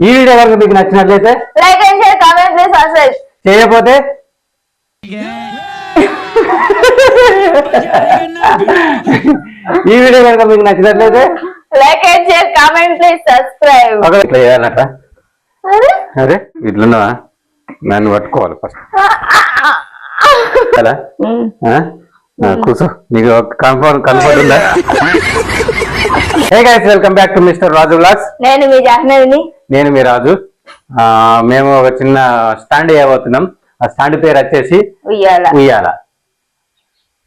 ఈ వీడియో కనుక మీకు నచ్చినట్లయితే like and share comment please subscribe. చేయకపోతే ఈ వీడియో కనుక మీకు నచ్చినట్లయితే like and share comment please subscribe. ఒక ఇట్లా చేయాలట అరే? ఇట్లున్నావా? నన్ను పట్టుకోవాలి ఫస్ట్ కూర్చో. నీకు కన్ఫర్మ్ కన్ఫర్ట్ ఉందా? Hey guys welcome back to mister Raju blogs నేను మీ జాహ్నవిని. నేను మీ రాజు. ఆ, మేము ఒక చిన్న స్టాండ్ వేయబోతున్నాం. ఆ స్టాండ్ పేరు వచ్చేసి ఉయ్యాల. ఉయ్యాల.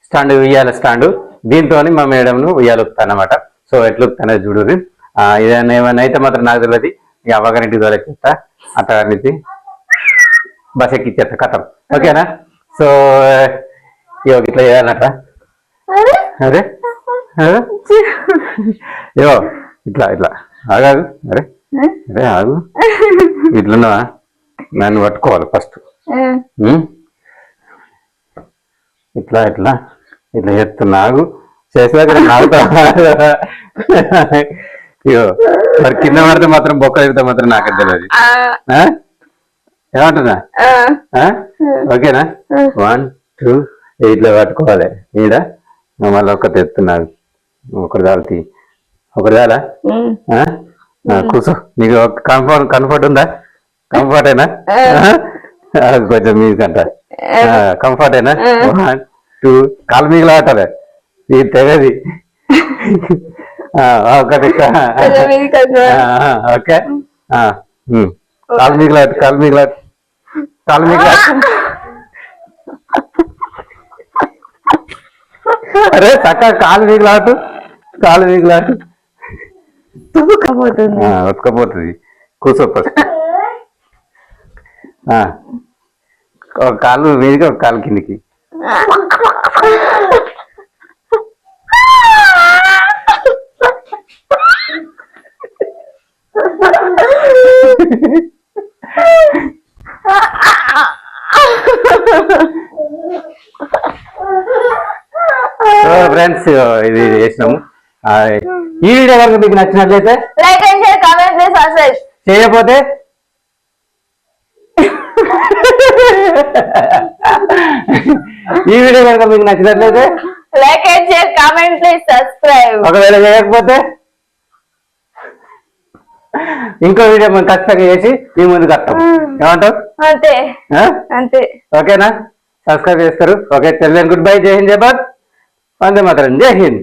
స్టాండ్ ఉయ్యాల స్టాండ్. దీంతో మా మేడంను ఉయ్యాలుపుతానమాట సో ఎట్లుపుతానో చూడుర్రి ఆ, ఏదైనా ఏమైనా అయితే మాత్రం నాకు తెలియదు. ఇక అవ్వగారింటి దొరకిస్తా అత్తగారింటి బస్ ఎక్కిచ్చేస్తా కథం. ఓకేనా? సో ఇగో ఇట్లా చేయాలట అరే? ఇగో ఇట్లా ఇట్లా. ఆగాగు అరే. అరే ఆగు. ఇట్లున్నావా? నన్ను పట్టుకోవాలి ఫస్ట్. ఇట్లా ఇట్లా. ఇట్లా చేస్తున్నా ఆగు చేసాక నాగుతా. అయ్యో మరి కింద పడితే మాత్రం బొక్క ఎడితే మాత్రం నాకే తెలియదు? ఏమంటున్నా? ఓకేనా? One two. ఇట్లా పట్టుకోవాలి. ఈడ. మళ్ళీ ఒకటి ఎత్తున్నాడు దాలా ఉమ్. ఆ? ఆ, కూర్చో. నీకు కంఫర్ట్ కంఫర్ట్ ఉందా? కంఫర్ట్ అయినా కొంచెం మీకంట కంఫర్ట్ అయినా వన్ టూ కాలు మిగిలి ఆటలే ఇది తెగది ఒకటి. ఓకే. కాలు మిగిలాట కాలు మిగిలాట. కాలు మిగిలాట. అరే చక్క కాలు మిగిలాటు. కాలు మిగిలాటు తుప్పుకపోతుంది ఆ, ఉతకపోతుంది. కూర్చో ఫస్ట్. ఒక కాలు మీదికి ఒక కాలు కిందికి. ఫ్రెండ్స్ ఇది చేసినాము. ఆ, ఈ వీడియో కనుక మీకు నచ్చినట్లయితే like and share comment please subscribe. చేయకపోతే ఈ వీడియో కనుక మీకు నచ్చినట్లయితే like and share comment please subscribe. ఒకవేళ చేయకపోతే ఇంకో వీడియో మేము ఖచ్చితంగా చేసి మీ ముందుకు వస్తాం. ఏమంటావు? అంతే? అంతే. ఓకేనా? సబ్స్క్రైబ్ చేస్తారు. ఓకే తెలియని గుడ్ బై జై హింద్ జై భారత్. వందే మాత్రం జై హింద్.